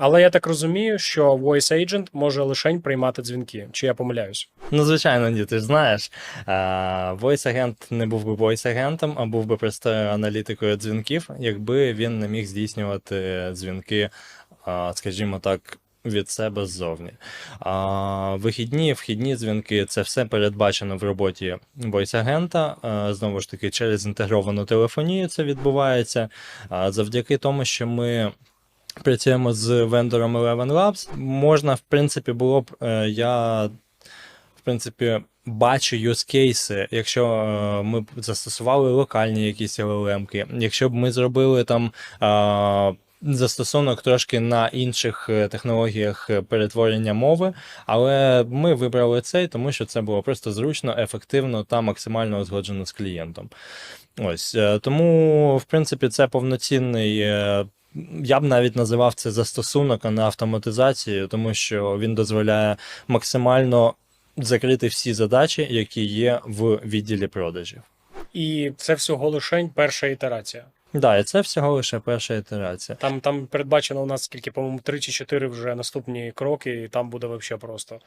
Але я так розумію, що Voice Agent може лише приймати дзвінки. Чи я помиляюсь? Ну, звичайно, ні, ти ж знаєш. Voice агент не був би voice агентом, а був би простою аналітикою дзвінків, якби він не міг здійснювати дзвінки, скажімо так. Від себе ззовні. А, вихідні, вхідні дзвінки це все передбачено в роботі voice-агента. Знову ж таки, через інтегровану телефонію це відбувається. А, завдяки тому, що ми працюємо з вендором Eleven Labs, можна, в принципі, було б е, я в принципі, бачу use кейси, якщо е, ми б застосували локальні якісь LLM-ки, якщо б ми зробили там. Е, Застосунок трошки на інших технологіях перетворення мови, але ми вибрали цей, тому що це було просто зручно, ефективно та максимально узгоджено з клієнтом. Ось тому, в принципі, це повноцінний. Я б навіть називав це застосунок, а не автоматизацією, тому що він дозволяє максимально закрити всі задачі, які є в відділі продажів. І це всього лише перша ітерація. Да, і це всього лише перша ітерація. Там, там передбачено у нас скільки, по-моєму, 3 чи 4 вже наступні кроки, і там буде взагалі просто